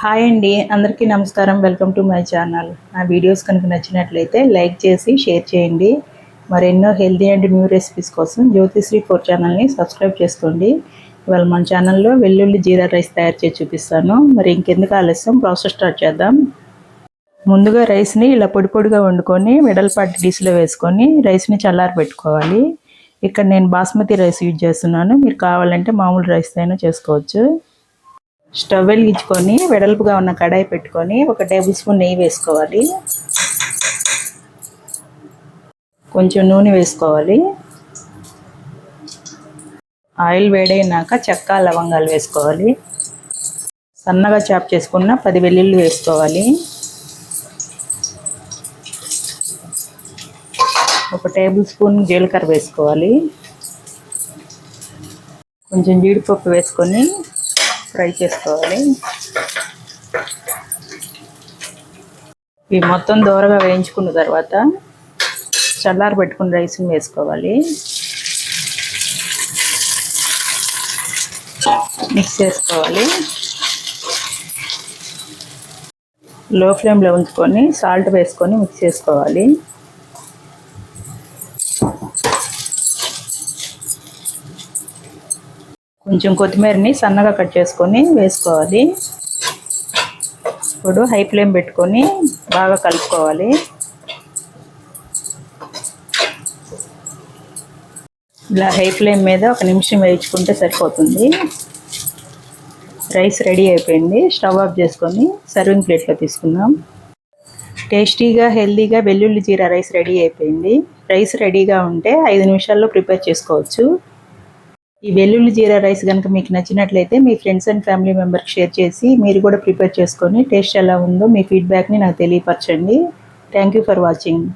Hi అండి అందరికీ నమస్కారం. Welcome to my channel. నా వీడియోస్ కనుక నచ్చినట్లయితే లైక్ చేసి షేర్ చేయండి. మరెన్నో హెల్తీ అండ్ న్యూ రెసిపీస్ కోసం జ్యోతిశ్రీ ఫోర్ ఛానల్ని సబ్స్క్రైబ్ చేసుకోండి. ఇవాళ మన ఛానల్లో వెల్లుల్లి జీరా రైస్ తయారు చేసి చూపిస్తాను. మరి ఇంకెందుకు ఆలస్యం? ప్రాసెస్ స్టార్ట్ చేద్దాం. ముందుగా రైస్ని ఇలా పొడి పొడిగా వండుకొని వెడల్పాటి డిష్లో వేసుకొని రైస్ని చల్లారి పెట్టుకోవాలి. ఇక్కడ నేను బాస్మతి రైస్ యూజ్ చేస్తున్నాను. మీరు కావాలంటే మామూలు రైస్ అయినా చేసుకోవచ్చు. స్టవ్ వెలిగించుకొని వెడల్పుగా ఉన్న కడాయి పెట్టుకొని ఒక టేబుల్ స్పూన్ నెయ్యి వేసుకోవాలి. కొంచెం నూనె వేసుకోవాలి. ఆయిల్ వేడైనాక చెక్క లవంగాలు వేసుకోవాలి. సన్నగా చాప్ చేసుకున్న పది వెల్లుల్లి వేసుకోవాలి. ఒక టేబుల్ స్పూన్ జీలకర్ర వేసుకోవాలి. కొంచెం జీడిపప్పు వేసుకొని ఫ్రై చేసుకోవాలి. ఇవి మొత్తం దూరగా వేయించుకున్న తర్వాత చల్లారి పెట్టుకున్న రైస్ని వేసుకోవాలి. మిక్స్ చేసుకోవాలి. లో ఫ్లేమ్లో ఉంచుకొని సాల్ట్ వేసుకొని మిక్స్ చేసుకోవాలి. కొంచెం కొత్తిమీరని సన్నగా కట్ చేసుకొని వేసుకోవాలి. ఇప్పుడు హై ఫ్లేమ్ పెట్టుకొని బాగా కలుపుకోవాలి. ఇలా హై ఫ్లేమ్ మీద ఒక నిమిషం వేయించుకుంటే సరిపోతుంది. రైస్ రెడీ అయిపోయింది. స్టవ్ ఆఫ్ చేసుకొని సర్వింగ్ ప్లేట్లో తీసుకుందాం. టేస్టీగా హెల్తీగా వెల్లుల్లి జీరా రైస్ రెడీ అయిపోయింది. రైస్ రెడీగా ఉంటే ఐదు నిమిషాల్లో ప్రిపేర్ చేసుకోవచ్చు. ఈ వెల్లుల్లి జీరా రైస్ కనుక మీకు నచ్చినట్లయితే మీ ఫ్రెండ్స్ అండ్ ఫ్యామిలీ మెంబర్కి షేర్ చేసి మీరు కూడా ప్రిపేర్ చేసుకొని టేస్ట్ ఎలా ఉందో మీ ఫీడ్బ్యాక్ని నాకు తెలియపరచండి. Thank you for watching.